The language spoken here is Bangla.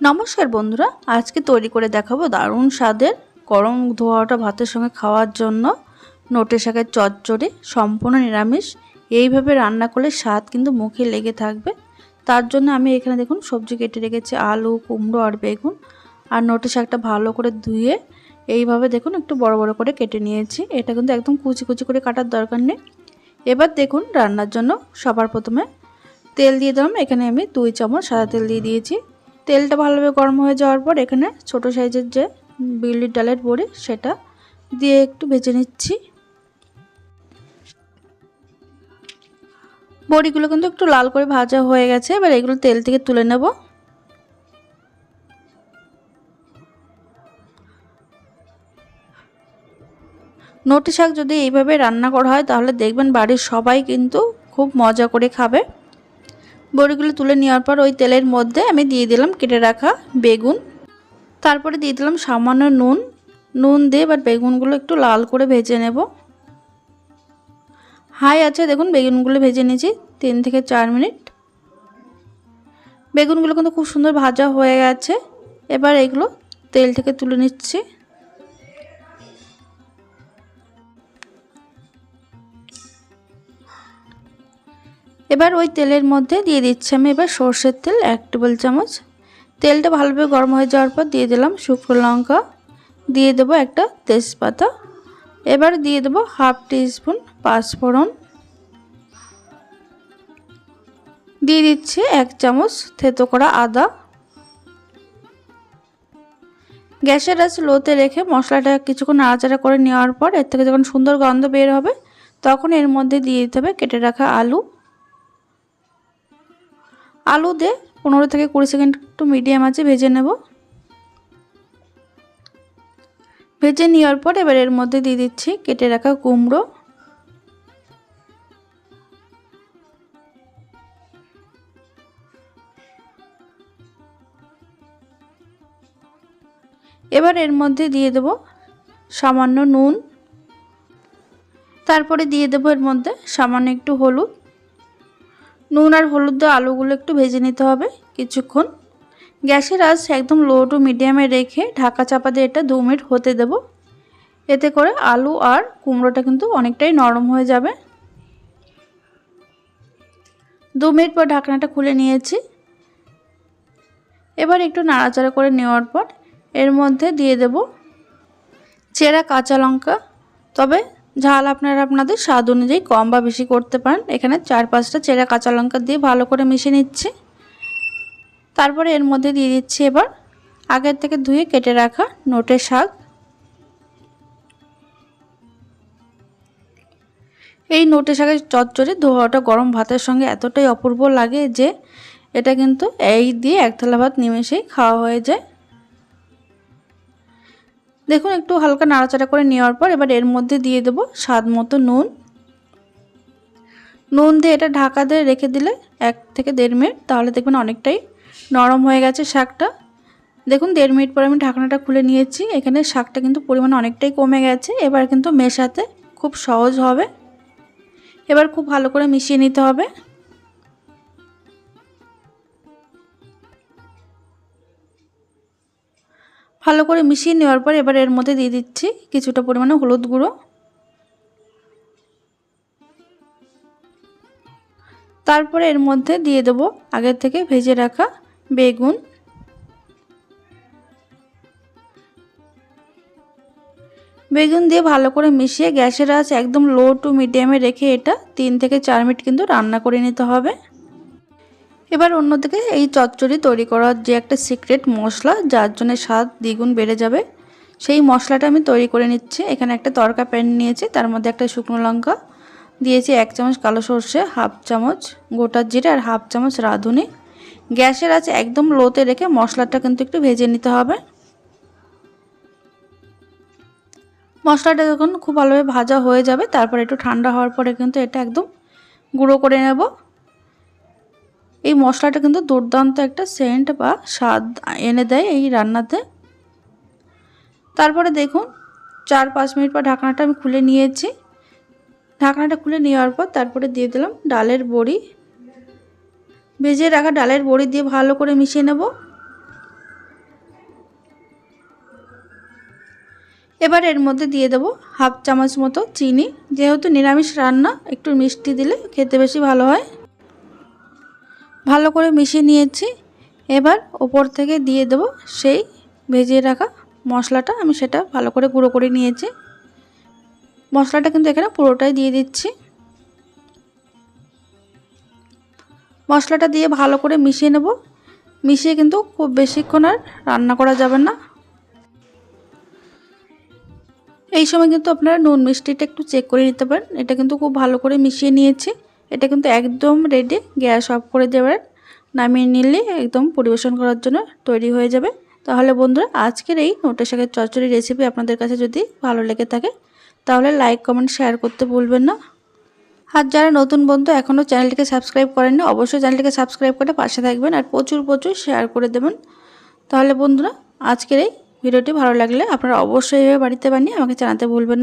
নমস্কার বন্ধুরা, আজকে তৈরি করে দেখাবো দারুণ স্বাদের গরম ধোয়াটা ভাতের সঙ্গে খাওয়ার জন্য। নোটে শাকের চচ্চড়ি, সম্পূর্ণ নিরামিষ। এইভাবে রান্না করলে স্বাদ কিন্তু মুখে লেগে থাকবে। তার জন্য আমি এখানে দেখুন, সবজি কেটে রেখেছি, আলু, কুমড়ো আর বেগুন। আর নোটে শাকটা ভালো করে ধুয়ে এইভাবে দেখুন, একটু বড় বড় করে কেটে নিয়েছি। এটা কিন্তু একদম কুচি কুচি করে কাটার দরকার নেই। এবার দেখুন, রান্নার জন্য সবার প্রথমে তেল দিয়ে দিলাম। এখানে আমি দুই চামচ সাদা তেল দিয়ে দিয়েছি। তেলটা ভালোভাবে গরম হয়ে যাওয়ার পর এখানে ছোট সাইজের যে বিউলির ডালের বড়ি, সেটা দিয়ে একটু ভেজে নিচ্ছি। বড়িগুলো কিন্তু একটু লাল করে ভাজা হয়ে গেছে, এবার এগুলো তেল থেকে তুলে নেব। নটি শাক যদি এইভাবে রান্না করা হয়, তাহলে দেখবেন বাড়ির সবাই কিন্তু খুব মজা করে খাবে। বড়িগুলো তুলে নেওয়ার পর ওই তেলের মধ্যে আমি দিয়ে দিলাম কেটে রাখা বেগুন। তারপরে দিয়ে দিলাম সামান্য নুন। নুন দিয়ে এবার বেগুনগুলো একটু লাল করে ভেজে নেব। হাই আছে, দেখুন বেগুনগুলো ভেজে নিয়েছি তিন থেকে চার মিনিট। বেগুনগুলো কিন্তু খুব সুন্দর ভাজা হয়ে গেছে। এবার এগুলো তেল থেকে তুলে নিচ্ছি। এবার ওই তেলের মধ্যে দিয়ে দিচ্ছি আমি এবার সর্ষের তেল এক টেবিল চামচ। তেলটা ভালোভাবে গরম হয়ে যাওয়ার পর দিয়ে দিলাম শুকনো লঙ্কা। দিয়ে দেবো একটা তেজপাতা। এবার দিয়ে দেবো হাফ টিস্পুন পাঁচফোড়ন। দিয়ে দিচ্ছি এক চামচ থেতো করা আদা। গ্যাসের আঁচ লোতে রেখে মশলাটা কিছুক্ষণ নাড়াচাড়া করে নেওয়ার পর এর থেকে যখন সুন্দর গন্ধ বের হবে, তখন এর মধ্যে দিয়ে দিতে হবে কেটে রাখা আলু। আলু দিয়ে পনেরো থেকে কুড়ি সেকেন্ড একটু মিডিয়াম আছে, ভেজে নেব। ভেজে নেওয়ার পর এবার এর মধ্যে দিয়ে দিচ্ছি কেটে রাখা কুমড়ো। এবার এর মধ্যে দিয়ে দেব সামান্য নুন। তারপরে দিয়ে দেবো এর মধ্যে সামান্য একটু হলুদ। নুন আর হলুদ দিয়ে আলুগুলো একটু ভেজে নিতে হবে কিছুক্ষণ। গ্যাসের আঁচ একদম লো টু মিডিয়ামে রেখে ঢাকা চাপা দিয়ে এটা দু মিনিট হতে দেব। এতে করে আলু আর কুমড়োটা কিন্তু অনেকটাই নরম হয়ে যাবে। দু মিনিট পর ঢাকনাটা খুলে নিয়েছি। এবার একটু নাড়াচাড়া করে নেওয়ার পর এর মধ্যে দিয়ে দেব চেরা কাঁচা লঙ্কা। তবে ঝাল আপনারা আপনাদের স্বাদ অনুযায়ী কম বা বেশি করতে পারেন। এখানে চার পাঁচটা চেরা কাঁচা লঙ্কা দিয়ে ভালো করে মিশিয়ে নিচ্ছি। তারপরে এর মধ্যে দিয়ে দিচ্ছি এবার আগের থেকে ধুয়ে কেটে রাখা নোটে শাক। এই নোটে শাকের চচ্চড়ি ধোয়াটা গরম ভাতের সঙ্গে এতটাই অপূর্ব লাগে যে এটা কিন্তু এই দিয়ে এক থালা ভাত নিমেষেই খাওয়া হয়ে যায়। দেখুন, একটু হালকা নাড়াচাড়া করে নেওয়ার পর এবার এর মধ্যে দিয়ে দেবো স্বাদ মতো নুন। নুন দিয়ে এটা ঢাকা দিয়ে রেখে দিলে এক থেকে দেড় মিনিট, তাহলে দেখবেন অনেকটাই নরম হয়ে গেছে শাকটা। দেখুন, দেড় মিনিট পর আমি ঢাকনাটা খুলে নিয়েছি। এখানে শাকটা কিন্তু পরিমাণ অনেকটাই কমে গেছে। এবার কিন্তু মেশাতে খুব সহজ হবে। এবার খুব ভালো করে মিশিয়ে নিতে হবে। ভালো করে মিশিয়ে নেওয়ার পর এবার এর মধ্যে দিয়ে দিচ্ছি কিছুটা পরিমাণে হলুদ গুঁড়ো। তারপরে এর মধ্যে দিয়ে দেবো আগের থেকে ভেজে রাখা বেগুন। বেগুন দিয়ে ভালো করে মিশিয়ে গ্যাসের আঁচ একদম লো টু মিডিয়ামে রেখে এটা তিন থেকে চার মিনিট কিন্তু রান্না করে নিতে হবে। এবার অন্যদিকে এই চচ্চড়ি তৈরি করার যে একটা সিক্রেট মশলা, যার জন্য স্বাদ দ্বিগুণ বেড়ে যাবে, সেই মশলাটা আমি তৈরি করে নিচ্ছি। এখানে একটা তরকা প্যান নিয়েছি, তার মধ্যে একটা শুকনো লঙ্কা, দিয়েছি এক চামচ কালো সর্ষে, হাফ চামচ গোটা জিরে আর হাফ চামচ রাঁধুনি। গ্যাসের আছে একদম লোতে রেখে মশলাটা কিন্তু একটু ভেজে নিতে হবে। মশলাটা যখন খুব ভালোভাবে ভাজা হয়ে যাবে, তারপর একটু ঠান্ডা হওয়ার পরে কিন্তু এটা একদম গুঁড়ো করে নেব। এই মশলাটা কিন্তু দুর্দান্ত একটা সেন্ট বা স্বাদ এনে দেয় এই রান্নাতে। তারপরে দেখুন, চার পাঁচ মিনিট পর ঢাকনাটা আমি খুলে নিয়েছি। ঢাকনাটা খুলে নেওয়ার পর তারপরে দিয়ে দিলাম ডালের বড়ি। ভেজে রাখা ডালের বড়ি দিয়ে ভালো করে মিশিয়ে নেব। এবার এর মধ্যে দিয়ে দেবো হাফ চামচ মতো চিনি। যেহেতু নিরামিষ রান্না, একটু মিষ্টি দিলে খেতে বেশি ভালো হয়। ভালো করে মিশিয়ে নিয়েছি। এবার ওপর থেকে দিয়ে দেবো সেই ভেজিয়ে রাখা মশলাটা। আমি সেটা ভালো করে গুঁড়ো করে নিয়েছি। মশলাটা কিন্তু এখানে পুরোটাই দিয়ে দিচ্ছি। মশলাটা দিয়ে ভালো করে মিশিয়ে নেব। মিশিয়ে কিন্তু খুব বেশিক্ষণ আর রান্না করা যাবে না। এই সময় কিন্তু আপনারা নুন মিষ্টিটা একটু চেক করে নিতে পারেন। এটা কিন্তু খুব ভালো করে মিশিয়ে নিয়েছি। এটা কিন্তু একদম রেডি গ্যাস অফ করে দেবেন। নামিয়ে নিলে একদম পরিবেশন করার জন্য তৈরি হয়ে যাবে। তাহলে বন্ধুরা, আজকের এই নোটের শাকের চচ্চড়ি রেসিপি আপনাদের কাছে যদি ভালো লেগে থাকে, তাহলে লাইক কমেন্ট শেয়ার করতে ভুলবেন না। আর যারা নতুন বন্ধু এখনও চ্যানেলটিকে সাবস্ক্রাইব করেননি, অবশ্যই চ্যানেলটিকে সাবস্ক্রাইব করে পাশে থাকবেন আর প্রচুর প্রচুর শেয়ার করে দেবেন। তাহলে বন্ধুরা, আজকের এই ভিডিওটি ভালো লাগলে আপনারা অবশ্যই এভাবে বাড়িতে বানিয়ে আমাকে জানাতে ভুলবেন না।